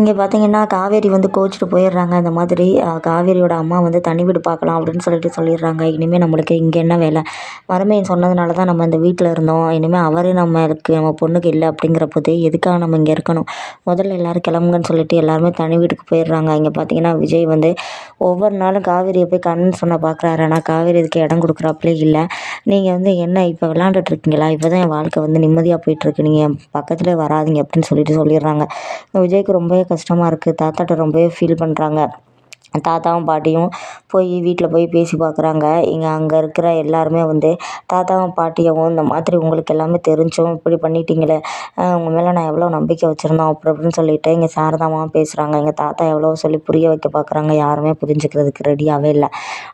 இங்கே பார்த்தீங்கன்னா காவேரி வந்து கோச்சிட்டு போயிடுறாங்க. இந்த மாதிரி காவேரியோட அம்மா வந்து தனி வீடு பார்க்கலாம் அப்படின்னு சொல்லிட்டு சொல்லிடுறாங்க. இனிமேல் நம்மளுக்கு இங்கே என்ன வேலை? மருமையன் சொன்னதுனால தான் நம்ம இந்த வீட்டில் இருந்தோம். இனிமேல் அவரே நம்மளுக்கு நம்ம பொண்ணுக்கு இல்லை அப்படிங்கிற போது எதுக்காக நம்ம இங்கே இருக்கணும்? முதல்ல எல்லோரும் கிளம்புங்கன்னு சொல்லிட்டு எல்லாருமே தனி வீட்டுக்கு போயிடுறாங்க. இங்கே பார்த்தீங்கன்னா விஜய் வந்து ஒவ்வொரு நாளும் காவேரியை போய் கண்ணு சொன்ன பார்க்குறாரு ஆனால் காவேரி இதுக்கு இடம் கொடுக்குறாப்புலே இல்லை. நீங்கள் வந்து என்ன இப்போ விளாண்டுட்ருக்கீங்களா இப்போ தான் என் வாழ்க்கை வந்து நிம்மதியாக போயிட்டுருக்கு நீங்கள் என் பக்கத்தில் வராதிங்க அப்படின்னு சொல்லிட்டு சொல்லிடுறாங்க. விஜய்க்கு ரொம்பவே கஷ்டமாக இருக்குது தாத்தாட்ட ரொம்பவே ஃபீல் பண்ணுறாங்க தாத்தாவும் பாட்டியும் போய் வீட்டில் போய் பேசி பார்க்குறாங்க. இங்கே அங்கே இருக்கிற எல்லாருமே வந்து தாத்தாவும் பாட்டியவும் இந்த மாதிரி உங்களுக்கு எல்லாமே தெரிஞ்சும் இப்படி பண்ணிட்டீங்களே உங்கள் மேலே நான் எவ்வளோ நம்பிக்கை வச்சுருந்தோம் அப்படி அப்படின்னு சொல்லிட்டு இங்கே சாரதாமாவும் பேசுகிறாங்க. எங்கள் தாத்தா எவ்வளோ சொல்லி புரிய வைக்க பார்க்குறாங்க யாருமே புரிஞ்சுக்கிறதுக்கு ரெடியாகவே இல்லை.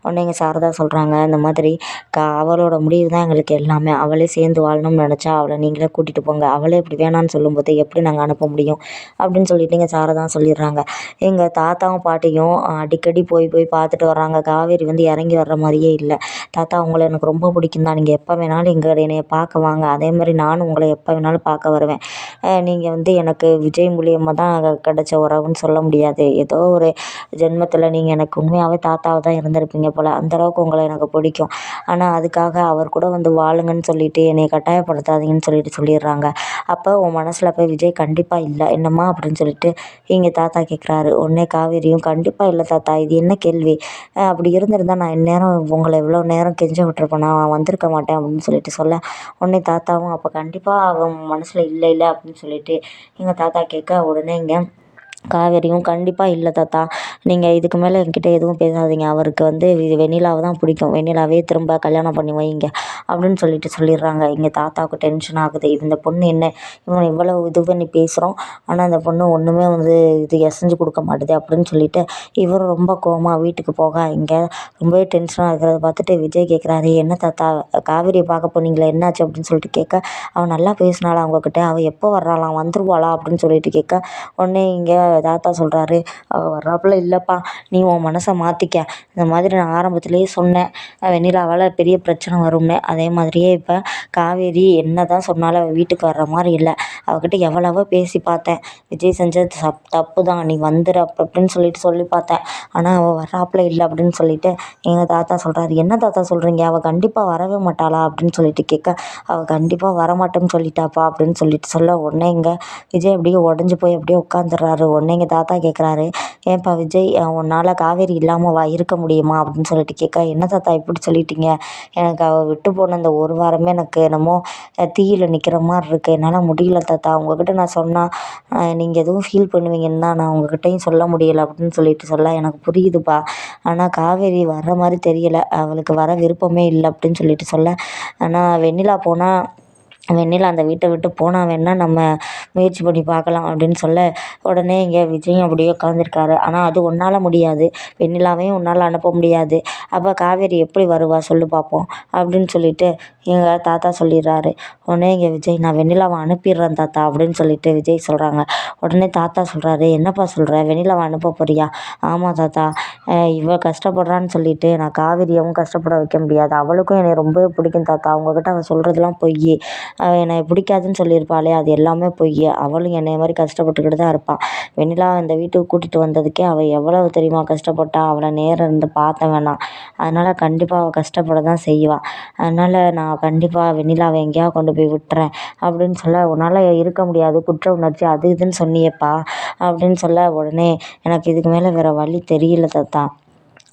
உடனே எங்கள் சாரதா சொல்கிறாங்க இந்த மாதிரி க அவளோட முடிவு தான் எங்களுக்கு எல்லாமே. அவளே சேர்ந்து வாழணும்னு நினச்சா அவளை நீங்களே கூட்டிகிட்டு போங்க. அவளே இப்படி வேணான்னு சொல்லும்போது எப்படி நாங்கள் அனுப்ப முடியும் அப்படின்னு சொல்லிட்டு எங்கள் சாரதா சொல்லிடுறாங்க. எங்கள் தாத்தாவும் பாட்டியும் அடிக்கடி போய் போய் பார்த்துட்டு வர்றாங்க. காவேரி வந்து இறங்கி வர்ற மாதிரியே இல்லை. தாத்தா உங்களை எனக்கு ரொம்ப பிடிக்கும் தான். நீங்கள் எப்போ வேணாலும் இங்கே என்னைய பார்க்க வாங்க. அதே மாதிரி நானும் உங்களை எப்போ வேணாலும் பார்க்க வருவேன். நீங்கள் வந்து எனக்கு விஜய் மூலியமாக தான் கிடைச்ச உறவுன்னு சொல்ல முடியாது. ஏதோ ஒரு ஜென்மத்தில் நீங்கள் எனக்கு உண்மையாகவே தாத்தாவை தான் இருந்திருப்பீங்க போல். அந்தளவுக்கு உங்களை எனக்கு பிடிக்கும். ஆனால் அதுக்காக அவர் கூட வந்து வாழுங்கன்னு சொல்லிட்டு என்னை கட்டாயப்படுத்தாதீங்கன்னு சொல்லிட்டு சொல்லிடுறாங்க. அப்போ உன் மனசில் போய் விஜய் கண்டிப்பாக இல்லை. என்னம்மா அப்படின்னு சொல்லிட்டு இங்கே தாத்தா கேட்குறாரு உடனே காவேரியும் கண்டிப்பாக இல்லை தாத்தா இது என்ன கேள்வி? அப்படி இருந்திருந்தா நான் இந்நேரம் உங்களை இவ்வளோ நேரம் கெஞ்ச விட்டுருப்பேனா. நான் வந்திருக்க மாட்டேன் அப்படின்னு சொல்லிட்டு சொல்ல உடனே தாத்தாவும் அப்போ கண்டிப்பாக அவன் மனசில் இல்லை இல்லை அப்படின்னு சொல்லிட்டு எங்கள் தாத்தா கேட்க உடனே இங்கே காவேரியும் கண்டிப்பாக இல்லை தாத்தா. நீங்கள் இதுக்கு மேலே என்கிட்ட எதுவும் பேசாதீங்க. அவருக்கு வந்து வெண்ணிலாவை தான் பிடிக்கும். வெண்ணிலாவே திரும்ப கல்யாணம் பண்ணி வைங்க அப்படின்னு சொல்லிட்டு சொல்லிடுறாங்க. எங்கள் தாத்தாவுக்கு டென்ஷன் ஆகுது. இந்த பொண்ணு என்ன? இவன் இவ்வளோ இது பண்ணி பேசுகிறோம் ஆனால் அந்த பொண்ணு ஒன்றுமே வந்து இது எசைஞ்சு கொடுக்க மாட்டுது அப்படின்னு சொல்லிட்டு இவரும் ரொம்ப கோமா வீட்டுக்கு போக இங்கே ரொம்பவே டென்ஷனாக இருக்கிறத பார்த்துட்டு விஜய் கேட்குறாரு என்ன தாத்தா? காவேரியை பார்க்க போனீங்களே? என்னாச்சு? அப்படின்னு சொல்லிட்டு கேட்க அவன் நல்லா பேசினாளா அவங்கக்கிட்ட அவள் எப்போ வர்றாளாம்? வந்துருவாளா? அப்படின்னு சொல்லிட்டு கேட்க உடனே இங்கே தாத்தா சொல்கிறாரு அவள் வர்றாப்புல இல்லைப்பா நீ உன் மனசை மாற்றிக்க இந்த மாதிரி நான் ஆரம்பத்துலேயே சொன்னேன். வெண்ணிலாவால் பெரிய பிரச்சனை வரும்னு. அதே மாதிரியே இப்போ காவேரி என்ன தான் சொன்னாலும் அவள் வீட்டுக்கு வர்ற மாதிரி இல்லை. அவகிட்ட எவ்வளவோ பேசி பார்த்தேன். விஜய் செஞ்சது தப் தப்பு தான் நீ வந்துடு அப்படி அப்படின்னு சொல்லிட்டு சொல்லி பார்த்தேன். ஆனால் அவள் வர்றாப்புல இல்லை அப்படின்னு சொல்லிட்டு எங்கள் தாத்தா சொல்கிறாரு என்ன தாத்தா சொல்கிறீங்க அவள் கண்டிப்பாக வரவே மாட்டாளா? அப்படின்னு சொல்லிட்டு கேட்க அவள் கண்டிப்பாக வரமாட்டேன்னு சொல்லிட்டாப்பா அப்படின்னு சொல்லிட்டு சொல்ல உடனே இங்கே விஜய் அப்படியே உடஞ்சி போய் அப்படியே உட்காந்துடுறாரு உடனே எங்கள் தாத்தா கேட்குறாரு ஏன்ப்பா விஜய் உன்னால் காவேரி இல்லாமல் வா இருக்க முடியுமா? அப்படின்னு சொல்லிட்டு கேட்க என்ன தாத்தா இப்படி சொல்லிட்டீங்க? எனக்கு அவள் விட்டு போன அந்த ஒரு வாரமே எனக்கு என்னமோ தீயில் நிற்கிற மாதிரி இருக்குது என்னால் முடியல தாத்தா. உங்ககிட்ட நான் சொன்னால் நீங்கள் எதுவும் ஃபீல் பண்ணுவீங்கன்னு தான் நான் உங்ககிட்டயும் சொல்ல முடியலை அப்படின்னு சொல்லிட்டு சொல்ல எனக்கு புரியுதுப்பா. ஆனால் காவேரி வர்ற மாதிரி தெரியலை. அவளுக்கு வர விருப்பமே இல்லை அப்படின்னு சொல்லிட்டு சொல்ல. ஆனால் வெண்ணிலா போனால் வெண்ணிலா அந்த வீட்டை விட்டு போனால் வேணால் நம்ம முயற்சி பண்ணி பார்க்கலாம் அப்படின்னு சொல்ல உடனே இங்கே விஜயும் அப்படியே உட்காந்துருக்காரு ஆனால் அது உன்னால் முடியாது. வெண்ணிலாவையும் உன்னால் அனுப்ப முடியாது. அப்போ காவேரி எப்படி வருவா சொல்லு பார்ப்போம் அப்படின்னு சொல்லிட்டு எங்கள் தாத்தா சொல்லிடுறாரு. உடனே இங்கே விஜய் நான் வெண்ணிலாவை அனுப்பிடுறேன் தாத்தா அப்படின்னு சொல்லிட்டு விஜய் சொல்கிறாங்க உடனே தாத்தா சொல்கிறாரு என்னப்பா சொல்கிற வெண்ணிலாவை அனுப்ப போறியா? ஆமாம் தாத்தா. இவ கஷ்டப்படுறான்னு சொல்லிட்டு நான் காவேரியாவும் கஷ்டப்பட வைக்க முடியாது. அவளுக்கும் என்னை ரொம்பவே பிடிக்கும் தாத்தா. அவங்கக்கிட்ட அவள் சொல்கிறதுலாம் பொய் என்னை பிடிக்காதுன்னு சொல்லியிருப்பாளே அது எல்லாமே பொய். அவளும் என்னைய மாதிரி கஷ்டப்பட்டுக்கிட்டு தான் இருப்பாள் வெண்ணிலா இந்த வீட்டுக்கு கூட்டிகிட்டு வந்ததுக்கே அவள் எவ்வளவு தெரியுமா கஷ்டப்பட்டா? அவளை நேரம் இருந்து பார்த்தேன் வேணாம். அதனால் கண்டிப்பாக அவள் கஷ்டப்பட தான் செய்வாள் அதனால் நான் கண்டிப்பாக வெண்ணிலாவை எங்கேயாவது கொண்டு போய் விட்டுறேன் அப்படின்னு சொல்ல உன்னால் இருக்க முடியாது. குற்ற உணர்ச்சி அது இதுன்னு சொன்னியேப்பா அப்படின்னு சொல்ல உடனே எனக்கு இதுக்கு மேலே வேறு வழி தெரியல தத்தா.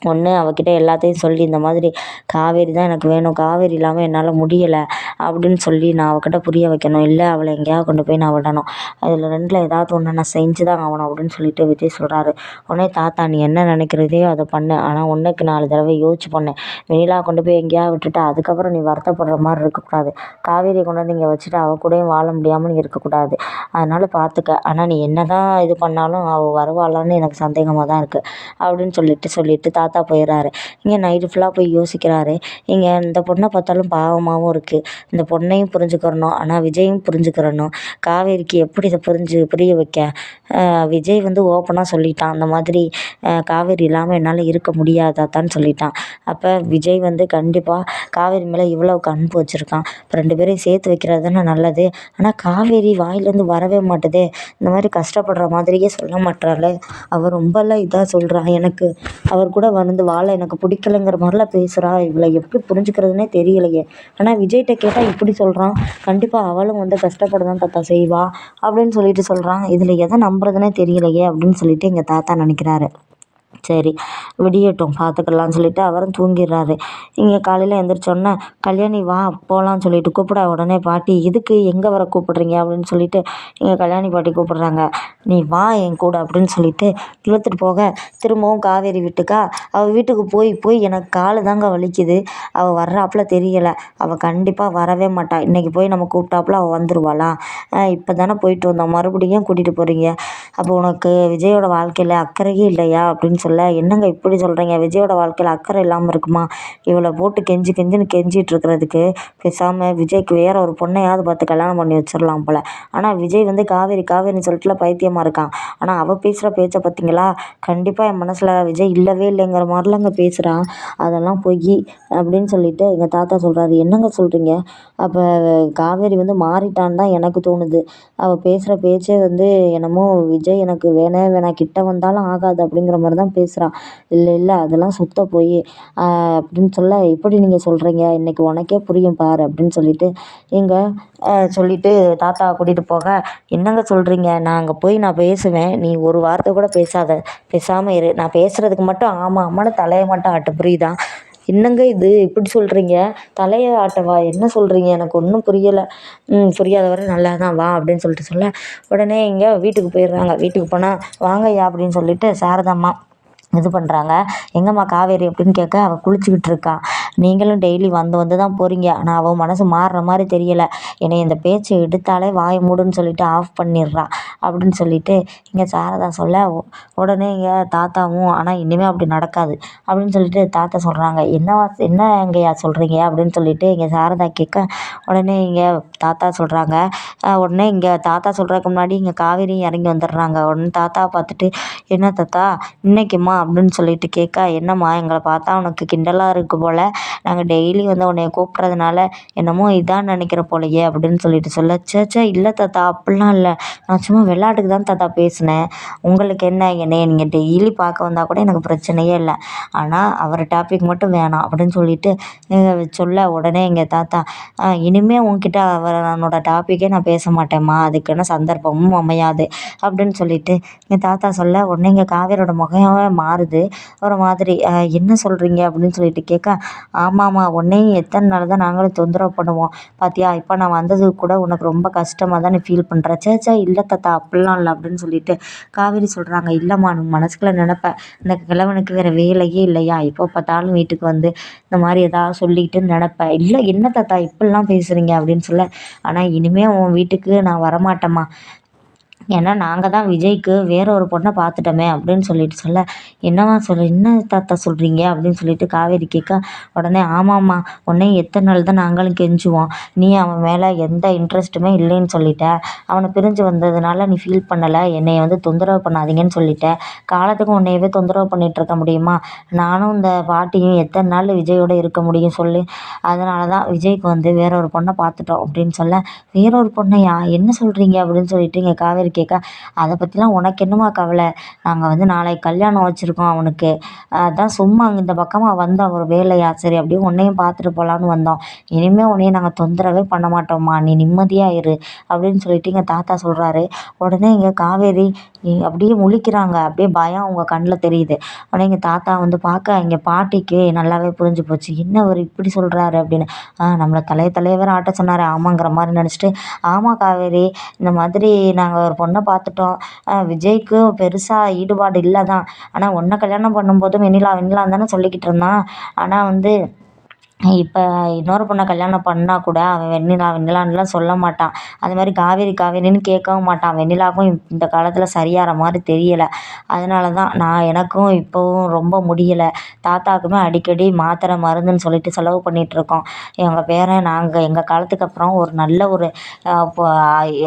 ஒன்று அவகிட்ட எல்லாத்தையும் சொல்லி இந்த மாதிரி காவேரி தான் எனக்கு வேணும். காவேரி இல்லாமல் என்னால் முடியலை. அப்படின்னு சொல்லி நான் அவகிட்ட புரிய வைக்கணும். இல்லை அவளை எங்கேயாவது கொண்டு போய் நான் விடணும். அதில் ரெண்டில் ஏதாவது ஒன்று நான் செஞ்சு தான் ஆகணும் அப்படின்னு சொல்லிட்டு விஜய் சொல்கிறாரு உடனே தாத்தா நீ என்ன நினைக்கிறதையோ அதை பண்ணு. ஆனால் ஒன்றுக்கு நாலு தடவை யோசிச்சு பண்ணு. வெண்ணிலா கொண்டு போய் எங்கேயாவது விட்டுட்டு அதுக்கப்புறம் நீ வருத்தப்படுற மாதிரி இருக்கக்கூடாது. காவேரியை கொண்டு வந்து இங்கே வச்சுட்டு அவள் கூடயும் வாழ முடியாமல் நீ இருக்கக்கூடாது. அதனால் பார்த்துக்க ஆனால் நீ என்ன தான் இது பண்ணாலும் அவள் வருவாளான்னு எனக்கு சந்தேகமாக தான் இருக்குது அப்படின்னு சொல்லிட்டு சொல்லிட்டு தாத்தா போயிடுறாரு இங்கே நைட்டு ஃபுல்லாக போய் யோசிக்கிறாரு. இங்கே இந்த பொண்ணை பார்த்தாலும் பாவமாகவும் இருக்குது இந்த பொண்ணையும் புரிஞ்சுக்கிறணும் ஆனால் விஜயும் புரிஞ்சுக்கிறணும். காவேரிக்கு எப்படி இதை புரிஞ்சு புரிய வைக்க? விஜய் வந்து ஓப்பனாக சொல்லிட்டான். அந்த மாதிரி காவேரி இல்லாமல் என்னால் இருக்க முடியாதாத்தான்னு சொல்லிட்டான். அப்போ விஜய் வந்து கண்டிப்பாக காவேரி மேலே இவ்வளோ அன்பு வச்சுருக்கான் இப்போ ரெண்டு பேரையும் சேர்த்து வைக்கிறது தானே நல்லது. ஆனால் காவேரி வாயிலேருந்து வரவே மாட்டுதே. இந்த மாதிரி கஷ்டப்படுற மாதிரியே சொல்ல மாட்றாளே. அவர் ரொம்பலாம் இதாக சொல்கிறா எனக்கு அவர் கூட வந்து வாழ எனக்கு பிடிக்கலங்கிற மாதிரிலாம் பேசுகிறா இவளை எப்படி புரிஞ்சுக்கிறதுனே தெரியலையே. ஆனால் விஜய்கிட்ட கேட்டால் இப்படி சொல்கிறான் கண்டிப்பாக அவளும் வந்து கஷ்டப்பட தான் தாத்தா செய்வா அப்படின்னு சொல்லிட்டு சொல்கிறான் இதில் எதை நம்புறதுனே தெரியலையே அப்படின்னு சொல்லிட்டு எங்கள் தாத்தா நினைக்கிறாரு. சரி விடியட்டும் பார்த்துக்கலான்னு சொல்லிட்டு அவரும் தூங்கிடுறாரு. இங்கே காலையில் எழுந்திரிச்சோன்னே கல்யாணி வா போகலான்னு சொல்லிட்டு கூப்பிட உடனே பாட்டி இதுக்கு எங்கே வர கூப்பிட்றீங்க? அப்படின்னு சொல்லிட்டு இங்கே கல்யாணி பாட்டி கூப்பிட்றாங்க. நீ வா என் கூட அப்படின்னு சொல்லிட்டு இழுத்துட்டு போக திரும்பவும் காவேரி வீட்டுக்கா அவள் வீட்டுக்கு போய் போய் எனக்கு காலு தாங்க வலிக்குது. அவள் வர்றாப்புல தெரியலை. அவள் கண்டிப்பாக வரவே மாட்டாள் இன்றைக்கி போய் நம்ம கூப்பிட்டாப்புல அவள் வந்துடுவாளா இப்போ தானே போயிட்டு வந்தோம். மறுபடியும் கூட்டிகிட்டு போகிறீங்க அப்போ உனக்கு விஜயோட வாழ்க்கையில் அக்கறையே இல்லையா? அப்படின்னு சொல்ல என்னங்க இப்படி சொல்கிறீங்க விஜயோட வாழ்க்கையில் அக்கறை இல்லாமல் இருக்குமா? இவளை போட்டு கெஞ்சி கெஞ்சின்னு கெஞ்சிட்டு இருக்கிறதுக்கு பேசாமல் விஜய்க்கு வேற ஒரு பொண்ணையாவது பார்த்து கல்யாணம் பண்ணி வச்சிடலாம் போல். ஆனால் விஜய் வந்து காவேரி காவேரின்னு சொல்லிட்டுலாம் பைத்தியமாக இருக்கான். ஆனால் அவள் பேசுகிற பேச்சை பார்த்தீங்களா கண்டிப்பாக என் மனசில் விஜய் இல்லவே இல்லைங்கிற மாதிரிலாங்க பேசுகிறான் அதெல்லாம் பொய் அப்படின்னு சொல்லிட்டு எங்கள் தாத்தா சொல்கிறாரு என்னங்க சொல்கிறீங்க அப்போ காவேரி வந்து மாறிட்டான்னு தான் எனக்கு தோணுது. அவள் பேசுகிற பேச்சே வந்து என்னமோ விஜய் எனக்கு வேணே வேணாம். கிட்ட வந்தாலும் ஆகாது அப்படிங்கிற மாதிரி தான் பேசுகிறான் இல்லை இல்லை அதெல்லாம் சுத்த போய் அப்படின்னு சொல்ல எப்படி நீங்கள் சொல்கிறீங்க இன்றைக்கி உனக்கே புரியும் பார் அப்படின்னு சொல்லிட்டு எங்கள் சொல்லிவிட்டு தாத்தாவை கூட்டிகிட்டு போக என்னங்க சொல்கிறீங்க நான் அங்கே போய் நான் பேசுவேன். நீ ஒரு வார்த்தை கூட பேசாத. பேசாமல் இரு. நான் பேசுகிறதுக்கு மட்டும் ஆமாம் ஆமான்னு தலையை மட்டும் ஆட்டு. புரியுதா? என்னங்க இது? இப்படி சொல்கிறீங்க தலையை ஆட்டவா என்ன சொல்கிறீங்க எனக்கு ஒன்றும் புரியலை. ம் புரியாத வரை நல்லா தான் வா அப்படின்னு சொல்லிட்டு சொல்ல உடனே இங்கே வீட்டுக்கு போயிடுறாங்க. வீட்டுக்கு போனால் வாங்கய்யா அப்படின்னு சொல்லிட்டு சாரதாம்மா இது பண்ணுறாங்க எங்கம்மா காவேரி அப்படின்னு கேட்க அவள் குளிச்சுக்கிட்டு இருக்கா. நீங்களும் டெய்லி வந்து வந்து தான் போகிறீங்க ஆனால் அவள் மனசு மாறுற மாதிரி தெரியலை. என்னை இந்த பேச்சை எடுத்தாலே வாய் மூடுன்னு சொல்லிட்டு ஆஃப் பண்ணிடுறா அப்படின்னு சொல்லிட்டு இங்கே சாரதா சொல்ல உடனே இங்கே தாத்தாவும் ஆனால் இனிமேல் அப்படி நடக்காது அப்படின்னு சொல்லிட்டு தாத்தா சொல்கிறாங்க என்னவா என்ன எங்கேயா சொல்கிறீங்க அப்படின்னு சொல்லிட்டு இங்கே சாரதா கேட்க உடனே இங்கே தாத்தா சொல்கிறாங்க உடனே இங்கே தாத்தா சொல்கிறதுக்கு முன்னாடி இங்கே காவேரியும் இறங்கி வந்துடுறாங்க. உடனே தாத்தா பார்த்துட்டு என்ன தாத்தா? இன்னைக்குமா அப்படின்னு சொல்லிட்டு கேட்க என்னம்மா எங்களை பார்த்தா உனக்கு கிண்டலாக இருக்குது போல். நாங்கள் டெய்லி வந்து உன்னைய கூப்பிட்றதுனால என்னமோ இதான் நினைக்கிற போலையே அப்படின்னு சொல்லிட்டு சொல்ல சே சே இல்லை தாத்தா அப்படிலாம் இல்லை. நான் சும்மா விளையாட்டுக்கு தான் தாத்தா பேசினேன். உங்களுக்கு என்ன என்னைய நீங்கள் டெய்லி பார்க்க வந்தால் கூட எனக்கு பிரச்சனையே இல்லை. ஆனால் அவர் டாபிக் மட்டும் வேணாம் அப்படின்னு சொல்லிட்டு சொல்ல உடனே எங்கள் தாத்தா இனிமேல் உன்கிட்ட அவர் என்னோட டாப்பிக்கே நான் பேச மாட்டேம்மா. அதுக்கான சந்தர்ப்பமும் அமையாது அப்படின்னு சொல்லிட்டு எங்கள் தாத்தா சொல்ல உடனே எங்கள் காவேரியோட முகமே மாறுது. ஒரு மாதிரி என்ன சொல்கிறீங்க அப்படின்னு சொல்லிட்டு கேட்க ஆமாம்மா உன்னையும் எத்தனை நாள் தான் நாங்களும் தொந்தரவு பண்ணுவோம். பார்த்தியா இப்போ நான் வந்ததுக்கு கூட உனக்கு ரொம்ப கஷ்டமாக தான் நீ ஃபீல் பண்ணுற சே சே இல்லை தாத்தா அப்படிலாம் இல்லை அப்படின்னு சொல்லிட்டு காவேரி சொல்கிறாங்க இல்லைம்மா நீ மனசுக்குள்ளே நினப்பேன் இந்த கிழவனுக்கு வேறு வேலையே இல்லையா? எப்போ பார்த்தாலும் வீட்டுக்கு வந்து இந்த மாதிரி ஏதாவது சொல்லிக்கிட்டு நினப்பேன் இல்லை என்ன தாத்தா இப்படிலாம் பேசுகிறீங்க அப்படின்னு சொல்ல ஆனால் இனிமேல் உன் வீட்டுக்கு நான் வரமாட்டேம்மா. ஏன்னா நாங்கள் தான் விஜய்க்கு வேற ஒரு பொண்ணை பார்த்துட்டோமே அப்படின்னு சொல்லிட்டு சொல்ல என்னம்மா சொல்ல என்ன தாத்தா சொல்கிறீங்க அப்படின்னு சொல்லிட்டு காவேரி கேட்க உடனே ஆமாம்மா உடனே எத்தனை நாள் தான் நாங்களும் கெஞ்சுவோம். நீ அவன் மேலே எந்த இன்ட்ரெஸ்ட்டுமே இல்லைன்னு சொல்லிட்ட. அவனை பிரிஞ்சு வந்ததுனால நீ ஃபீல் பண்ணலை. என்னை வந்து தொந்தரவு பண்ணாதீங்கன்னு சொல்லிட்ட. காலத்துக்கும் உன்னையவே தொந்தரவு பண்ணிகிட்டு இருக்க முடியுமா? நானும் இந்த பாட்டியும் எத்தனை நாள் விஜயோட இருக்க முடியும் சொல்லி. அதனால தான் விஜய்க்கு வந்து வேற ஒரு பொண்ணை பார்த்துட்டோம் அப்படின்னு சொல்ல வேற ஒரு பொண்ணையா? என்ன சொல்கிறீங்க அப்படின்னு சொல்லிட்டு இங்கே காவேரி கேட்க அதை பற்றிலாம் உனக்கு என்னம்மா கவலை? நாங்கள் வந்து நாளைக்கு கல்யாணம் வச்சுருக்கோம் அவனுக்கு. அதான் சும்மா இந்த பக்கமாக வந்தோம் ஒரு வேலையா? சரி அப்படியே உன்னையும் பார்த்துட்டு போகலான்னு வந்தோம். இனிமேல் உன்னையும் நாங்கள் தொந்தரவே பண்ண மாட்டோம்மா. நீ நிம்மதியாக இரு. அப்படின்னு சொல்லிட்டு எங்கள் தாத்தா சொல்கிறாரு உடனே இங்கே காவேரி அப்படியே முழிக்கிறாங்க. அப்படியே பயம் அவங்க கண்ணில் தெரியுது. ஆனால் எங்கள் தாத்தா வந்து பார்க்க இங்கே பாட்டிக்கு நல்லாவே புரிஞ்சு போச்சு. என்ன அவர் இப்படி சொல்கிறாரு அப்படின்னு. நம்மளை தலைய தலைவர் ஆட்ட சொன்னார். ஆமாங்கிற மாதிரி நினச்சிட்டு ஆமாம் காவேரி இந்த மாதிரி நாங்கள் ஒரு பொண்ணை பார்த்துட்டோம். விஜய்க்கு பெருசாக ஈடுபாடு இல்லை தான் ஆனால் உன்னை கல்யாணம் பண்ணும்போதும் வெண்ணிலா வெண்ணிலான்னு தானே சொல்லிக்கிட்டு இருந்தான். ஆனால் வந்து இப்போ இன்னொரு பொண்ணை கல்யாணம் பண்ணால் கூட அவன் வெண்ணிலா வெண்ணிலான்னுலாம் சொல்ல மாட்டான். அது மாதிரி காவேரி காவேரின்னு கேட்கவும் மாட்டான். வெண்ணிலாவுக்கும் இந்த காலத்தில் சரியாகிற மாதிரி தெரியலை. அதனால தான் நான் எனக்கும் இப்போவும் ரொம்ப முடியலை. தாத்தாவுக்குமே அடிக்கடி மாத்திரை மருந்துன்னு சொல்லிட்டு செலவு பண்ணிகிட்ருக்கோம் எங்கள் பேரன் நாங்கள் எங்கள் காலத்துக்கு அப்புறம் ஒரு நல்ல ஒரு இப்போ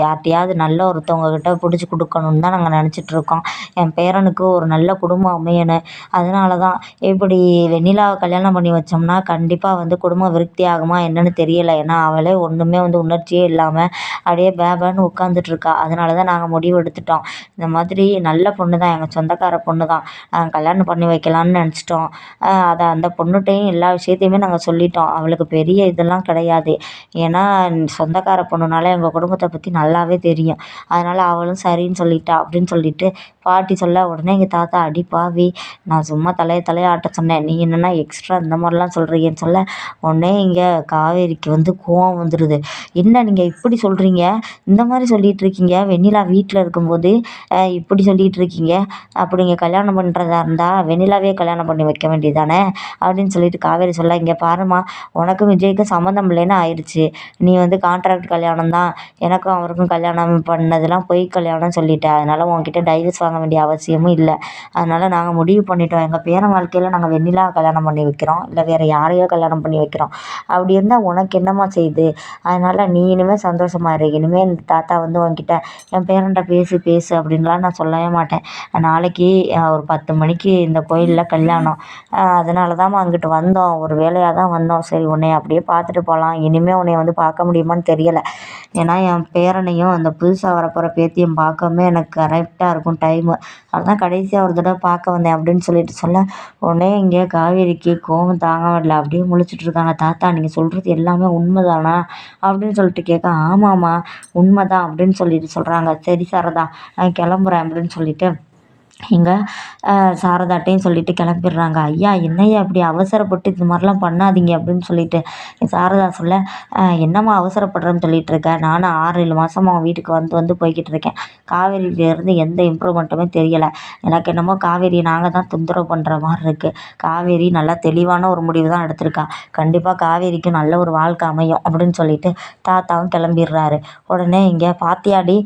யார்கிட்டையாவது நல்ல ஒருத்தவங்கக்கிட்ட பிடிச்சி கொடுக்கணுன்னு தான் நாங்கள் நினச்சிட்ருக்கோம் என் பேரனுக்கு ஒரு நல்ல குடும்பம் அமையணும். அதனால தான் இப்படி வெண்ணிலாவை கல்யாணம் பண்ணி வச்சோம்னா கண்டிப்பாக வந்து குடும்பம் விருத்தி ஆகுமா என்னன்னு தெரியலை. ஏன்னா அவளே ஒன்றுமே வந்து உணர்ச்சியே இல்லாமல் அப்படியே பேபேன்னு உட்காந்துட்ருக்கா அதனால தான் நாங்கள் முடிவு எடுத்துட்டோம். இந்த மாதிரி நல்ல பொண்ணு தான் எங்கள் சொந்தக்கார பொண்ணு தான் நாங்கள் கல்யாணம் பண்ணி வைக்கலான்னு நினச்சிட்டோம். அதை அந்த பொண்ணுகிட்டையும் எல்லா விஷயத்தையுமே நாங்கள் சொல்லிட்டோம். அவளுக்கு பெரிய இதெல்லாம் கிடையாது. ஏன்னா சொந்தக்கார பொண்ணுனால எங்கள் குடும்பத்தை பற்றி நல்லாவே தெரியும். அதனால் அவளும் சரின்னு சொல்லிட்டா அப்படின்னு சொல்லிட்டு பாட்டி சொல்ல உடனே எங்கள் தாத்தா அடி பாவி நான் சும்மா தலையை தலையை ஆட்ட சொன்னேன். நீ என்னென்னா எக்ஸ்ட்ரா இந்த மாதிரிலாம் சொல்கிறீங்கன்னு சொல்ல உடனே இங்கே காவேரிக்கு வந்து கோவம் வந்துடுது என்ன நீங்கள் இப்படி சொல்கிறீங்க இந்த மாதிரி சொல்லிகிட்டு இருக்கீங்க. வெண்ணிலா வீட்டில் இருக்கும்போது இப்படி சொல்லிகிட்டு இருக்கீங்க. அப்படி இங்கே கல்யாணம் பண்ணுறதா இருந்தால் வெண்ணிலாவே கல்யாணம் பண்ணி வைக்க வேண்டியது தானே அப்படின்னு சொல்லிட்டு காவேரி சொல்ல இங்கே பாரும்மா உனக்கும் விஜய்க்கும் சம்மந்தம் இல்லைன்னு ஆயிடுச்சு நீ வந்து கான்ட்ராக்ட் கல்யாணம் தான் எனக்கும் அவருக்கும் கல்யாணம் பண்ணதெல்லாம் பொய் கல்யாணம்னு சொல்லிட்டேன் அதனால் உன்கிட்ட டைவர்ஸ் வாங்க வேண்டிய அவசியமும் இல்லை. அதனால் நாங்கள் முடிவு பண்ணிட்டோம். எங்கள் பேரன் வாழ்க்கையில் நாங்கள் வெண்ணிலா கல்யாணம் பண்ணி வைக்கிறோம். இல்லை வேறு யாரையோ கல்யாணம் பண்ணி வைக்கிறோம். அப்படி இருந்தால் உனக்கு என்னம்மா செய்யுது அதனால் நீ இனிமேல் சந்தோஷமா இரு. இனிமேல் இந்த தாத்தா வந்து உங்ககிட்ட என் பேரன்ட்ட பேசு பேசு அப்படின்லாம் நான் சொல்லவே மாட்டேன். நாளைக்கு ஒரு பத்து மணிக்கு இந்த கோயிலில் கல்யாணம். அதனால தான் அங்கிட்டு வந்தோம். ஒரு வேலையாக தான் வந்தோம். சரி உன்னை அப்படியே பார்த்துட்டு போகலாம் இனிமேல் உன்னை வந்து பார்க்க முடியுமான்னு தெரியலை. ஏன்னா என் பேரனையும் அந்த புதுசாக வரப்போகிற பேத்தியும் பார்க்கவே எனக்கு கரெக்டாக இருக்கும். டைம் அதுதான் கடைசியாக ஒரு தடவை பார்க்க வந்தேன் அப்படின்னு சொல்லிட்டு சொல்ல உடனே இங்கே காவேரிக்கு கோவம் தாங்க வரல. அப்படியே முழிச்சிட்டு இருக்காங்க. தாத்தா நீங்கள் சொல்கிறது எல்லாமே உண்மை தானா அப்படின்னு சொல்லிட்டு கேட்க ஆமாம்மா உண்மை தான் அப்படின்னு சொல்லிட்டு சொல்கிறாங்க சரி சாரதா நான் கிளம்புறேன் அப்படின்னு சொல்லிட்டு இங்கே சாரதாட்டையும் சொல்லிட்டு கிளம்பிடுறாங்க. ஐயா என்னய்யா இப்படி அவசரப்பட்டு இது மாதிரிலாம் பண்ணாதீங்க அப்படின்னு சொல்லிட்டு சாரதா சொல்ல என்னம்மா அவசரப்படுறேன்னு சொல்லிட்டு இருக்க நானும் ஆறு ஏழு மாதமா உன் வீட்டுக்கு வந்து வந்து போய்கிட்டு இருக்கேன் காவேரியிலேருந்து எந்த இம்ப்ரூவ்மெண்ட்டுமே தெரியலை. எனக்கு என்னமோ காவேரியை நாங்கள் தான் தொந்தரவு பண்ணுற மாதிரி இருக்குது காவேரி நல்லா தெளிவான ஒரு முடிவு தான் எடுத்திருக்கா. கண்டிப்பாக காவேரிக்கு நல்ல ஒரு வாழ்க்கை அமையும் அப்படின்னு சொல்லிட்டு தாத்தாவும் கிளம்பிடுறாரு. உடனே இங்கே பாத்தியாடி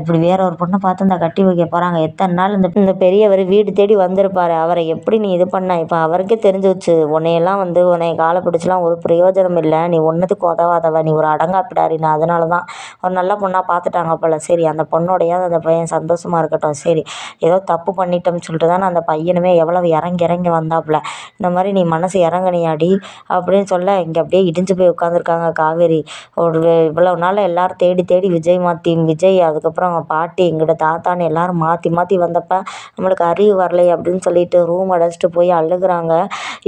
இப்படி வேற ஒரு பொண்ணை பார்த்து இந்த கட்டி வைக்க போகிறாங்க எத்தனை நாள் இந்த பெரியவர் வீடு தேடி வந்திருப்பாரு. அவரை எப்படி நீ இது பண்ண? இப்போ அவருக்கே தெரிஞ்சிருச்சு உன்னையெல்லாம் வந்து உன்னைய காலை பிடிச்சிலாம் ஒரு பிரயோஜனம் இல்லை. நீ ஒன்றுத்துக்கு உதவாதவ. நீ ஒரு அடங்காப்பிடாரின்னு அதனால தான் ஒரு நல்ல பொண்ணாக பார்த்துட்டாங்க போல். சரி அந்த பொண்ணோடையாவது அந்த பையன் சந்தோஷமாக இருக்கட்டும். சரி ஏதோ தப்பு பண்ணிட்டோம்னு சொல்லிட்டு தானே அந்த பையனுமே எவ்வளவு இறங்கி இறங்கி வந்தாப்புல. இந்த மாதிரி நீ மனசு இறங்கினியாடி அப்படின்னு சொல்ல இங்கே அப்படியே இடிஞ்சு போய் உட்காந்துருக்காங்க காவேரி. ஒரு இவ்வளோ நாள் எல்லோரும் தேடி தேடி விஜய் மாற்றி விஜய் அதுக்கப்புறம் அவங்க பாட்டி எங்கிட்ட தாத்தான்னு எல்லோரும் மாற்றி மாற்றி வந்தப்போ நம்மளுக்கு அறிவு வரலை அப்படின்னு சொல்லிட்டு ரூம் அடைச்சிட்டு போய் அழுகுறாங்க.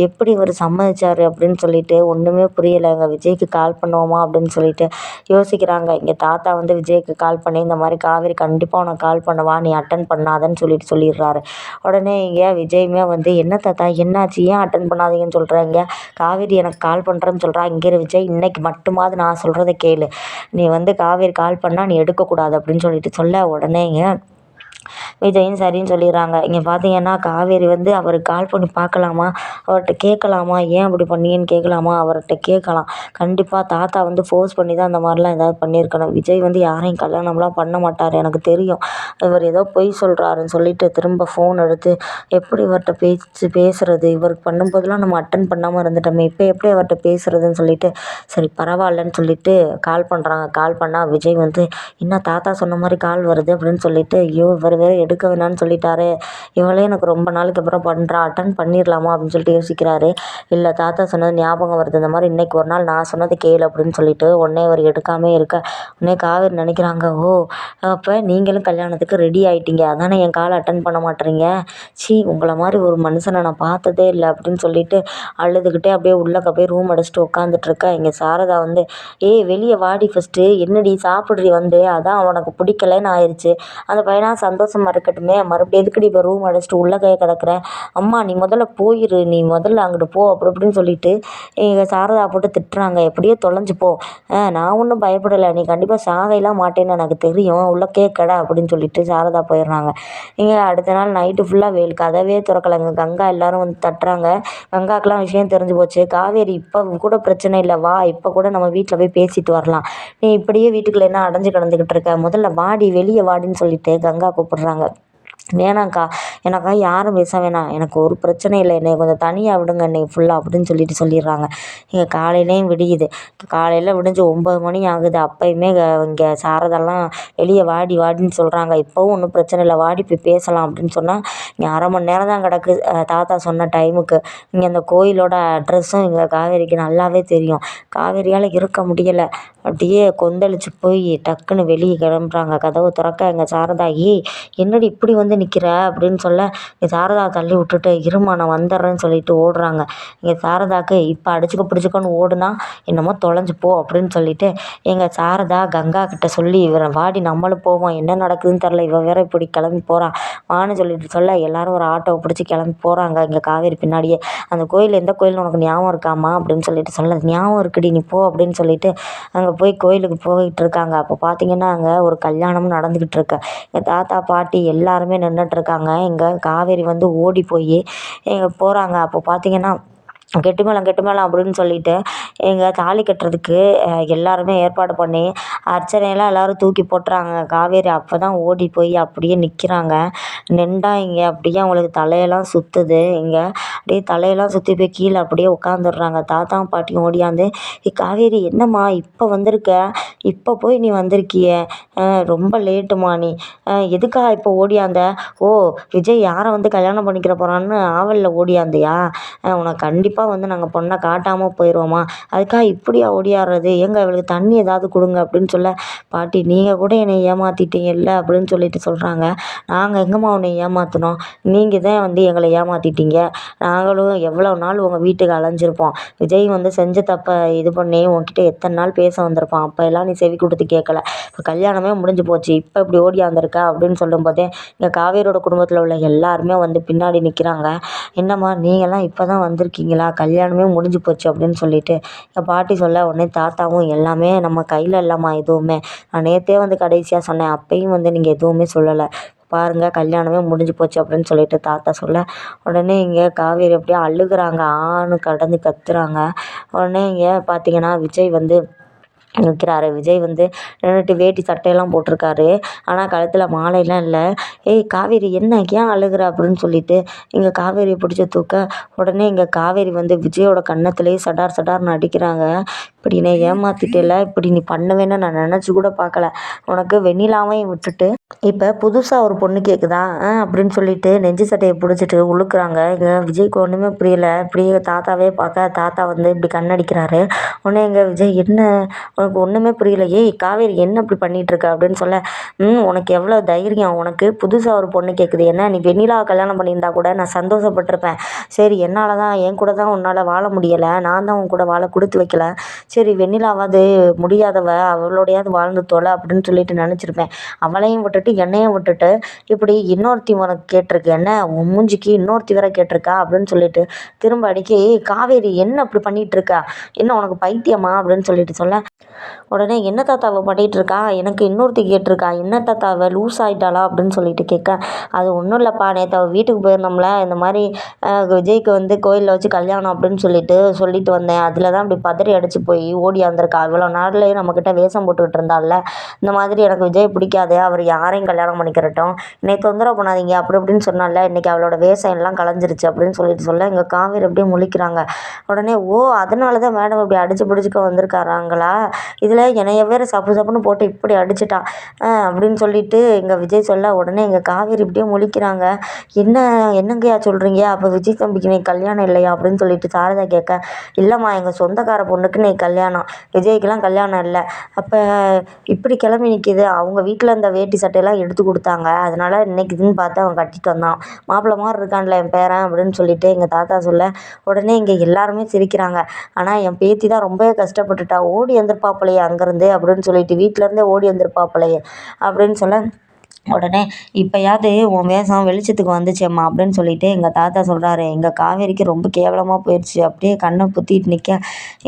எப்படி இவர் சம்மதிச்சார் அப்படின்னு சொல்லிட்டு ஒன்றுமே புரியலை. விஜய்க்கு கால் பண்ணுவோமா அப்படின்னு சொல்லிட்டு யோசிக்கிறாங்க. இங்கே தாத்தா வந்து விஜய்க்கு கால் பண்ணி இந்த மாதிரி காவேரி கண்டிப்பாக உனக்கு கால் பண்ணுவா நீ அட்டன் பண்ணாதன்னு சொல்லிட்டு சொல்லிடுறாரு. உடனே இங்கே விஜயுமே வந்து என்ன தாத்தா என்னாச்சு? ஏன் அட்டன் பண்ணாதீங்கன்னு சொல்கிறாங்க காவேரி எனக்கு கால் பண்ணுறேன்னு சொல்கிறா இங்கே விஜய் இன்னைக்கு மட்டுமாவது நான் சொல்கிறத கேளு. நீ வந்து காவேரி கால் பண்ணால் நீ எடுக்கக்கூடாது அப்படின்னு சொல்லிட்டு சொல்ல உடனேங்க விஜயும் சரின்னு சொல்லிடுறாங்க. இங்கே பார்த்தீங்கன்னா காவேரி வந்து அவருக்கு கால் பண்ணி பார்க்கலாமா அவர்கிட்ட கேட்கலாமா ஏன் அப்படி பண்ணீங்கன்னு கேட்கலாமா அவர்கிட்ட கேட்கலாம் கண்டிப்பாக தாத்தா வந்து ஃபோர்ஸ் பண்ணி தான் அந்த மாதிரிலாம் ஏதாவது பண்ணியிருக்கணும். விஜய் வந்து யாரையும் கல்யாணம்லாம் பண்ண மாட்டார் எனக்கு தெரியும். இவர் ஏதோ பொய் சொல்கிறாருன்னு சொல்லிட்டு திரும்ப ஃபோன் எடுத்து எப்படி இவர்கிட்ட பேச்சு பேசுகிறது இவருக்கு பண்ணும்போதெல்லாம் நம்ம அட்டன் பண்ணாமல் இருந்துட்டோமே. இப்போ எப்படி அவர்கிட்ட பேசுகிறதுன்னு சொல்லிட்டு சரி பரவாயில்லன்னு சொல்லிட்டு கால் பண்ணுறாங்க கால் பண்ணால் விஜய் வந்து என்ன தாத்தா சொன்ன மாதிரி கால் வருது? அப்படின்னு சொல்லிட்டு ஐயோ இவர் வேறு எடுக்க வேணான்னு சொல்லிட்டாரு. இவளே எனக்கு ரொம்ப நாளைக்கு அப்புறம் பண்ணுறா அட்டன் பண்ணிடலாமா அப்படின்னு சொல்லிட்டு யோசிக்கிறாரு. இல்லை தாத்தா சொன்னது ஞாபகம் வருது. இந்த மாதிரி இன்றைக்கி ஒரு நாள் நான் சொன்னது கேளு அப்படின்னு சொல்லிட்டு உடனே அவர் எடுக்காமே இருக்க உடனே காவேரி நினைக்கிறாங்க. ஓ அப்போ நீங்களும் கல்யாணத்துக்கு ரெடி ஆகிட்டீங்க அதானே என் காலை அட்டன் பண்ண மாட்டேறீங்க? சி உங்களை மாதிரி ஒரு மனுஷனை நான் பார்த்ததே இல்லை அப்படின்னு சொல்லிட்டு அழுதுகிட்டே அப்படியே உள்ளக்க போய் ரூம் அடிச்சுட்டு உட்காந்துட்ருக்க இங்கே சாரதா வந்து ஏய் வெளியே வாடி ஃபஸ்ட்டு என்னடி சாப்பிட்றி வந்து? அதான் உனக்கு பிடிக்கலன்னு ஆயிடுச்சு அந்த பையனா சந்தோஷமாக இருக்க இருக்கட்டுமே மறுபடியும் எதுக்குடி இப்போ ரூம் அடைச்சிட்டு உள்ளே கையை கிடக்குற? அம்மா நீ முதல்ல போயிரு நீ முதல்ல அங்கிட்டு போ அப்படி இப்படின்னு சொல்லிட்டு எங்கள் சாரதா போட்டு திட்டுறாங்க. எப்படியோ தொலைஞ்சு போ. நான் ஒன்றும் பயப்படலை. நீ கண்டிப்பாக சாகையெல்லாம் மாட்டேன்னு எனக்கு தெரியும். உள்ளே கேட்கடா அப்படின்னு சொல்லிட்டு சாரதா போயிடுறாங்க. இங்கே அடுத்த நாள் நைட்டு ஃபுல்லாக வெயில் கதவே திறக்கலைங்க. கங்கா எல்லோரும் வந்து தட்டுறாங்க. கங்காக்கெலாம் விஷயம் தெரிஞ்சு போச்சு. காவேரி இப்போ கூட பிரச்சனை இல்லை. வா இப்போ கூட நம்ம வீட்டில் போய் பேசிட்டு வரலாம். நீ இப்படியே வீட்டுக்குள்ளே என்ன அடைஞ்சு கிடந்துக்கிட்டு இருக்க? முதல்ல வாடி வெளியே வாடின்னு சொல்லிட்டு கங்கா கூப்பிடுறாங்க. வேணாம்க்கா. எனக்கா யாரும் பேச வேணாம். எனக்கு ஒரு பிரச்சனையும் இல்லை. என்னை கொஞ்சம் தனியாக விடுங்க. என்னை ஃபுல்லாக அப்படின்னு சொல்லிட்டு சொல்லிடுறாங்க. இங்கே காலையிலேயும் விடியுது. காலையில் விடிஞ்சு ஒம்பது மணி ஆகுது. அப்போயுமே இங்கே சாரதாலாம் வெளியே வாடி வாடின்னு சொல்கிறாங்க இப்போவும் ஒன்றும் பிரச்சனை இல்லை. வாடி போய் பேசலாம் அப்படின்னு சொன்னால் இங்கே அரை மணி நேரம் தான் கிடக்கு தாத்தா சொன்ன டைமுக்கு இங்கே அந்த கோயிலோட அட்ரஸும் இங்கே காவேரிக்கு நல்லாவே தெரியும். காவேரியால் இருக்க முடியலை. அப்படியே கொந்தளிச்சு போய் டக்குன்னு வெளியே கிளம்புறாங்க. கதவை திறக்க எங்கள் சாரதா ஏய் என்னடி இப்படி வந்து நிற்கிற அப்படின்னு சொல்ல இங்கே சாரதா தள்ளி விட்டுட்டு இருமா நான் வந்துடுறேன்னு சொல்லிட்டு ஓடுறாங்க. இங்கே சாரதாக்கு இப்போ அடிச்சுக்க பிடிச்சிக்கோன்னு ஓடுனா என்னமோ தொலைஞ்சு போ அப்படின்னு சொல்லிட்டு எங்கள் சாரதா கங்கா கிட்ட சொல்லி இவரை வாடி நம்மளும் போவோம். என்ன நடக்குதுன்னு தெரில இவன் வேற இப்படி கிளம்பி போகிறா வான்னு சொல்லிட்டு சொல்ல எல்லாரும் ஒரு ஆட்டோவை பிடிச்சி கிளம்பி போகிறாங்க இங்கே காவேரி பின்னாடியே அந்த கோயில் எந்த கோயில்னு உனக்கு ஞாபகம் இருக்காமா அப்படின்னு சொல்லிட்டு சொல்ல ஞாபகம் இருக்குடி நீ போ அப்படின்னு சொல்லிட்டு அங்கே போய் கோயிலுக்கு போயிட்டு இருக்காங்க. அப்போ பார்த்தீங்கன்னா அங்கே ஒரு கல்யாணம் நடந்துக்கிட்டு இருக்கு. எங்கள் தாத்தா பாட்டி எல்லாருமே நின்றுட்டுருக்காங்க இங்கே காவேரி வந்து ஓடி போய் இங்கே போகிறாங்க அப்போ பார்த்தீங்கன்னா கெட்டுமேளம் கெட்டுமேளம் அப்படின்னு சொல்லிட்டு எங்கள் தாலி கட்டுறதுக்கு எல்லாருமே ஏற்பாடு பண்ணி அர்ச்சனையெல்லாம் எல்லோரும் தூக்கி போட்டுறாங்க. காவேரி அப்போ தான் ஓடி போய் அப்படியே நிற்கிறாங்க நின்றா இங்கே அப்படியே அவங்களுக்கு தலையெல்லாம் சுற்றுது இங்கே அப்படியே தலையெல்லாம் சுற்றி போய் கீழே அப்படியே உட்காந்துடுறாங்க தாத்தாவும் பாட்டியும் ஓடியாந்து காவேரி என்னம்மா இப்போ வந்திருக்க? இப்போ போய் நீ வந்திருக்கிய? ரொம்ப லேட்டுமா நீ. எதுக்கா இப்போ ஓடியாந்த? ஓ விஜய் யாரை வந்து கல்யாணம் பண்ணிக்கிற போகிறான்னு ஆவலில் ஓடியாந்தியா? உனக்கு கண்டிப்பாக கண்டிப்பாக வந்து நாங்கள் பொண்ணை காட்டாமல் போயிடுவோமா அதுக்காக இப்படியா ஓடியாடுறது? ஏங்க இவளுக்கு தண்ணி ஏதாவது கொடுங்க அப்படின்னு சொல்ல பாட்டி நீங்கள் கூட என்னை ஏமாற்றிட்டீங்கல்ல அப்படின்னு சொல்லிட்டு சொல்கிறாங்க நாங்கள் எங்கேம்மா உன்னை ஏமாற்றினோம் நீங்கள் தான் வந்து எங்களை ஏமாற்றிட்டீங்க நாங்களும் எவ்வளோ நாள் உங்கள் வீட்டுக்கு அலைஞ்சிருப்போம். விஜய் வந்து செஞ்ச தப்பை இது பண்ணி உங்ககிட்ட எத்தனை நாள் பேச வந்திருப்பான்? அப்போ எல்லாம் நீ செவி கொடுத்து கேட்கல. இப்போ கல்யாணமே முடிஞ்சு போச்சு. இப்போ இப்படி ஓடியாந்துருக்க அப்படின்னு சொல்லும்போதே இங்கே காவேரியோட குடும்பத்தில் உள்ள எல்லாருமே வந்து பின்னாடி நிற்கிறாங்க என்னம்மா நீங்கள்லாம் இப்போ தான் வந்திருக்கீங்களா? கல்யாணமே முடிஞ்சு போச்சு அப்படின்னு சொல்லிட்டு எங்கள் பாட்டி சொல்ல உடனே தாத்தாவும் எல்லாமே நம்ம கையில் இல்லைம்மா எதுவுமே. நான் நேற்றே வந்து கடைசியாக சொன்னேன் அப்பயும் வந்து நீங்கள் எதுவுமே சொல்லலை. பாருங்கள் கல்யாணமே முடிஞ்சு போச்சு அப்படின்னு சொல்லிட்டு தாத்தா சொல்ல உடனே இங்கே காவேரி அப்படியே அழுகுறாங்க ஆணு கடந்து கத்துறாங்க. உடனே இங்கே பார்த்தீங்கன்னா விஜய் வந்து நிற்கிறாரு. விஜய் வந்து நின்றுட்டு வேட்டி சட்டையெல்லாம் போட்டிருக்காரு. ஆனால் கழுத்தில் மாலையெல்லாம் இல்லை. ஏய் காவேரி என்ன ஏன் அழுகிற அப்படின்னு சொல்லிட்டு இங்கே காவேரியை பிடிச்சி தூக்க உடனே இங்கே காவேரி வந்து விஜயோட கன்னத்துலேயே சடார் சடார்னு அடிக்கிறாங்க. இப்படி என்னை ஏமாற்றிட்டேல இப்படி நீ பண்ணுவேன்னு நான் நினச்சி கூட பார்க்கல. உனக்கு வெண்ணிலாவையும் விட்டுட்டு இப்போ புதுசாக ஒரு பொண்ணு கேட்குதா அப்படின்னு சொல்லிட்டு நெஞ்சு சட்டையை பிடிச்சிட்டு உழுக்குறாங்க. இங்கே விஜய்க்கு ஒன்றுமே புரியல. இப்படியே தாத்தாவே பார்க்க தாத்தா வந்து இப்படி கண்ணடிக்கிறாரு. உடனே எங்கள் விஜய் என்ன? உனக்கு ஒன்றுமே புரியல. ஏய் காவேரி என்ன இப்படி பண்ணிகிட்ருக்க அப்படின்னு சொல்ல ம் உனக்கு எவ்வளோ தைரியம்? உனக்கு புதுசாக ஒரு பொண்ணு கேட்குது என்ன நீ வெண்ணிலாவை கல்யாணம் பண்ணியிருந்தா கூட நான் சந்தோஷப்பட்டிருப்பேன். சரி என்னால் தான் என் கூட தான் உன்னால் வாழ முடியலை. நான் தான் உன் கூட வாழ கொடுத்து வைக்கல. சரி வெண்ணிலாவாவது முடியாதவ அவளோடையாவது வாழ்ந்து தொலை அப்படின்னு சொல்லிட்டு நினச்சிருப்பேன். அவளையும் விட்டுட்டு என்னையும் விட்டுட்டு இப்படி இன்னொருத்தி உனக்கு கேட்டிருக்கு. என்ன உன் மூஞ்சிக்கு இன்னொருத்தி வேற கேட்டிருக்கா அப்படின்னு சொல்லிட்டு திரும்ப அடிக்கி காவேரி என்ன அப்படி பண்ணிகிட்டு இருக்கா என்ன உனக்கு பைத்தியமா? அப்படின்னு சொல்லிட்டு சொல்ல உடனே என்ன தாத்தாவை பண்ணிகிட்டு இருக்கா எனக்கு இன்னொருத்தி கேட்டிருக்கா. என்ன தாத்தாவை லூஸ் ஆகிட்டாளா அப்படின்னு சொல்லிட்டு கேட்க அது ஒன்றும் இல்லைப்பா. நேற்று அவள் வீட்டுக்கு போயிருந்தோம்ல. இந்த மாதிரி விஜய்க்கு வந்து கோயிலில் வச்சு கல்யாணம் அப்படின்னு சொல்லிட்டு சொல்லிட்டு வந்தேன். அதில் தான் அப்படி பதறி அடிச்சு போய் ஓடியாந்திருக்கா இவ்வளோ நாள்லேயே நம்மக்கிட்ட வேஷம் போட்டுக்கிட்டு இருந்தால இந்த மாதிரி எனக்கு விஜய் பிடிக்காது அவர் யாரையும் கல்யாணம் பண்ணிக்கிறட்டும். என்னை தொந்தரவு பண்ணாதீங்க அப்படி இப்படின்னு சொன்னால இன்றைக்கி அவளோட வேஷம் எல்லாம் கலைஞ்சிருச்சு அப்படின்னு சொல்லிட்டு சொல்ல எங்கள் காவேரி அப்படியே முழிக்கிறாங்க. உடனே ஓ அதனால தான் மேடம் இப்படி அடித்து பிடிச்சிக்க வந்திருக்காராங்களா? இதில் என்னைய வேறு சப்பு சப்புன்னு போட்டு இப்படி அடிச்சிட்டான் அப்படின்னு சொல்லிட்டு எங்கள் விஜய் சொல்ல உடனே எங்கள் காவேரி இப்படியே முழிக்கிறாங்க. என்ன என்னங்கய்யா சொல்கிறீங்க அப்போ விஜய் தம்பிக்கு நீ கல்யாணம் இல்லையா? அப்படின்னு சொல்லிட்டு சாரதா கேட்க இல்லைம்மா எங்கள் சொந்தக்கார பொண்ணுக்கு நீ கல்யாணம். விஜய்க்கெலாம் கல்யாணம் இல்லை. அப்போ இப்படி கிளம்பி நிற்கிது அவங்க வீட்டில் இந்த வேட்டி சட்டையெல்லாம் எடுத்து கொடுத்தாங்க. அதனால் இன்னைக்குதுன்னு பார்த்து அவன் கட்டிட்டு வந்தான். மாப்பிள்ளை மாதிரி இருக்கான்ல என் பேரன் அப்படின்னு சொல்லிட்டு எங்கள் தாத்தா சொல்ல உடனே இங்கே எல்லாருமே சிரிக்கிறாங்க. ஆனால் என் பேத்தி தான் ரொம்பவே கஷ்டப்பட்டுட்டா. ஓடி வந்திருப்பாப்புலையே அங்கேருந்து அப்படின்னு சொல்லிட்டு வீட்டிலேருந்தே ஓடி வந்திருப்பாப்புலையே அப்படின்னு சொல்ல உடனே இப்போயாவது உன் வேஷம் வெளிச்சத்துக்கு வந்துச்சேம்மா அப்படின்னு சொல்லிட்டு எங்கள் தாத்தா சொல்கிறாரு எங்கள் காவேரிக்கு ரொம்ப கேவலமாக போயிடுச்சு அப்படியே கண்ணை புத்திட்டு நிற்க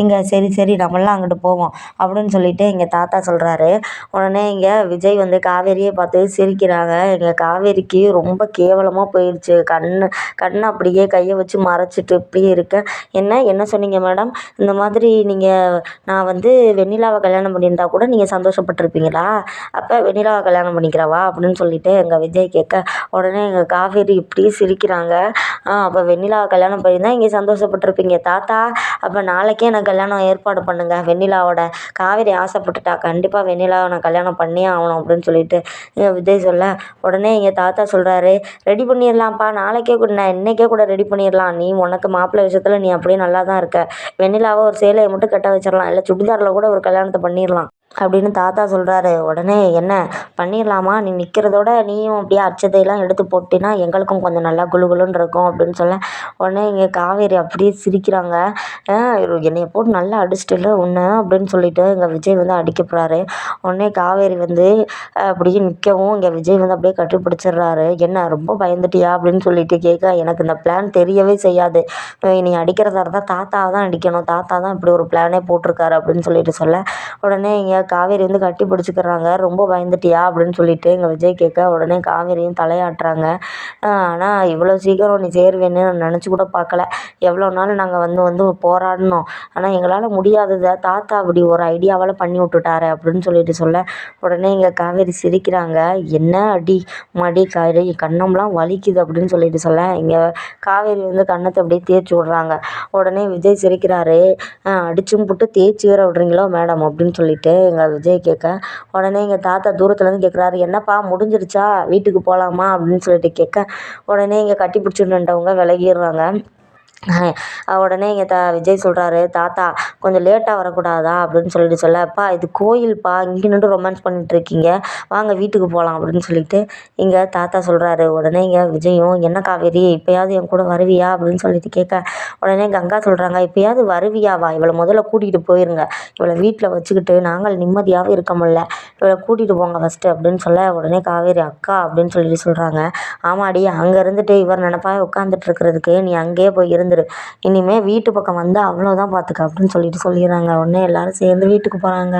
இங்கே சரி சரி நம்மளாம் அங்கிட்டு போவோம் அப்படின்னு சொல்லிட்டு எங்கள் தாத்தா சொல்கிறாரு உடனே இங்கே விஜய் வந்து காவேரியை பார்த்து சிரிக்கிறாங்க. எங்கள் காவேரிக்கு ரொம்ப கேவலமாக போயிடுச்சு கண் கண்ணை அப்படியே கையை வச்சு மறைச்சிட்டு இப்படியே இருக்க. என்ன என்ன சொன்னீங்க மேடம்? இந்த மாதிரி நீங்கள் நான் வந்து வெண்ணிலாவை கல்யாணம் பண்ணியிருந்தா கூட நீங்கள் சந்தோஷப்பட்டிருப்பீங்களா? அப்போ வெண்ணிலாவை கல்யாணம் பண்ணிக்கிறவா? அப்படின்னு அப்படின்னு சொல்லிட்டு எங்கள் விஜய் கேட்க உடனே எங்கள் காவேரி இப்படி சிரிக்கிறாங்க. அப்போ வெண்ணிலாவை கல்யாணம் பண்ணியிருந்தா இங்கே சந்தோஷப்பட்டிருப்பீங்க. தாத்தா அப்போ நாளைக்கே எனக்கு கல்யாணம் ஏற்பாடு பண்ணுங்கள் வெண்ணிலாவோட. காவேரி ஆசைப்பட்டுட்டா கண்டிப்பாக வெண்ணிலாவை நான் கல்யாணம் பண்ணியே ஆகணும் அப்படின்னு சொல்லிட்டு எங்கள் விஜய் சொல்ல உடனே எங்கள் தாத்தா சொல்கிறாரு ரெடி பண்ணிடலாம்ப்பா நாளைக்கே கூட நான் இன்றைக்கே கூட ரெடி பண்ணிடலாம். நீ உனக்கு மாப்பிள்ளை விஷயத்தில் நீ அப்படியே நல்லா தான் இருக்க. வெண்ணிலாவை ஒரு சேலையை மட்டும் கட்ட வச்சிடலாம். இல்லை சுடிதாரில் கூட ஒரு கல்யாணத்தை பண்ணிடலாம். அப்படின்னு தாத்தா சொல்கிறாரு உடனே என்ன பண்ணிடலாமா நீ நிற்கிறதோட நீயும் அப்படியே அச்சதையெல்லாம் எடுத்து போட்டினா எங்களுக்கும் கொஞ்சம் நல்லா குளு குலுன்னு இருக்கும் அப்படின்னு சொல்ல. உடனே இங்கே காவேரி அப்படியே சிரிக்கிறாங்க. என்னைய போட்டு நல்லா அடிச்சிட்டில்ல ஒன்று அப்படின்னு சொல்லிட்டு இங்கே விஜய் வந்து அடிக்க போகிறாரு உடனே காவேரி வந்து அப்படியே நிற்கவும் இங்கே விஜய் வந்து அப்படியே கட்டி பிடிச்சிடுறாரு என்ன ரொம்ப பயந்துட்டியா அப்படின்னு சொல்லிட்டு கேட்க எனக்கு இந்த பிளான் தெரியவே செய்யாது. நீ அடிக்கிறதா இருந்தால் தாத்தாவை தான் அடிக்கணும். தாத்தா தான் இப்படி ஒரு பிளானே போட்டிருக்காரு அப்படின்னு சொல்லிட்டு சொல்ல. உடனே இங்கே காவேரி வந்து கட்டி பிடிச்சிக்கிறாங்க. ரொம்ப பயந்துட்டியா அப்படின்னு சொல்லிட்டு எங்கள் விஜய் கேட்க உடனே காவேரியும் தலையாட்டுறாங்க. ஆனால் இவ்வளோ சீக்கிரம் நீ சேருவேன்னு நான் நினச்சி கூட பார்க்கல. எவ்வளோ நாள் நாங்கள் வந்து வந்து போராடினோம். ஆனால் எங்களால் முடியாததை தாத்தா அப்படி ஒரு ஐடியாவால் பண்ணி விட்டுட்டாரு அப்படின்னு சொல்லிட்டு சொல்ல உடனே இங்கே காவேரி சிரிக்கிறாங்க. என்ன அடி மடி காவேரி கண்ணம்லாம் வலிக்குது அப்படின்னு சொல்லிட்டு சொல்ல இங்கே காவேரி வந்து கன்னத்தை அப்படியே தேய்ச்சி விட்றாங்க. உடனே விஜய் சிரிக்கிறாரு. அடிச்சும் போட்டு தேய்ச்சி வேற விட்றீங்களோ மேடம் அப்படின்னு சொல்லிட்டு எங்கள் விஜய் கேட்க உடனே எங்கள் தாத்தா தூரத்துலேருந்து கேட்குறாரு என்னப்பா முடிஞ்சிருச்சா? வீட்டுக்கு போகலாமா அப்படின்னு சொல்லிட்டு கேட்க உடனே இங்கே கட்டி பிடிச்சிட்டு விலகிடுறாங்க. உடனே எங்கள் தா விஜய் சொல்கிறாரு தாத்தா கொஞ்சம் லேட்டாக வரக்கூடாதா? அப்படின்னு சொல்லிட்டு சொல்ல அப்பா இது கோயில்ப்பா இங்கே நின்று ரொமான்ஸ் பண்ணிகிட்ருக்கீங்க வாங்க வீட்டுக்கு போகலாம் அப்படின்னு சொல்லிட்டு இங்கே தாத்தா சொல்கிறாரு உடனே இங்கே விஜயும் என்ன காவேரி இப்போயாவது என் கூட வருவியா? அப்படின்னு சொல்லிட்டு கேட்க உடனே கங்கா சொல்கிறாங்க இப்போயாவது வருவியாவா? இவளை முதல்ல கூட்டிகிட்டு போயிருங்க. இவளை வீட்டில் வச்சுக்கிட்டு நாங்கள் நிம்மதியாகவே இருக்க முடில இவளை கூட்டிகிட்டு போங்க ஃபஸ்ட்டு அப்படின்னு சொல்ல உடனே காவேரி அக்கா அப்படின்னு சொல்லிட்டு சொல்கிறாங்க ஆமாடி அங்கே இருந்துட்டு இவர் நினப்பா உட்காந்துட்டு இருக்கிறதுக்கு. நீ அங்கேயே போய் இருந்துரு. இனிமேல் வீட்டு பக்கம் வந்து அவ்வளோதான் பார்த்துக்க அப்படின்னு சொல்லிட்டு சொல்லிடுறாங்க. உடனே எல்லோரும் சேர்ந்து வீட்டுக்கு போகிறாங்க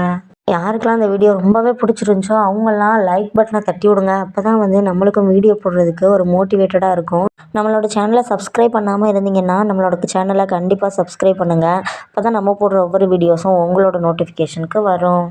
யாருக்கெல்லாம் இந்த வீடியோ ரொம்பவே பிடிச்சிருந்துச்சோ அவங்கெல்லாம் லைக் பட்டனை தட்டி விடுங்க. அப்போ தான் வந்து நம்மளுக்கும் வீடியோ போடுறதுக்கு ஒரு மோட்டிவேட்டடாக இருக்கும். நம்மளோட சேனலை சப்ஸ்கிரைப் பண்ணாமல் இருந்தீங்கன்னா நம்மளோட சேனலை கண்டிப்பாக சப்ஸ்கிரைப் பண்ணுங்கள் அப்போ தான் நம்ம போடுற ஒவ்வொரு வீடியோஸும் உங்களோட நோட்டிஃபிகேஷனுக்கு வரும்.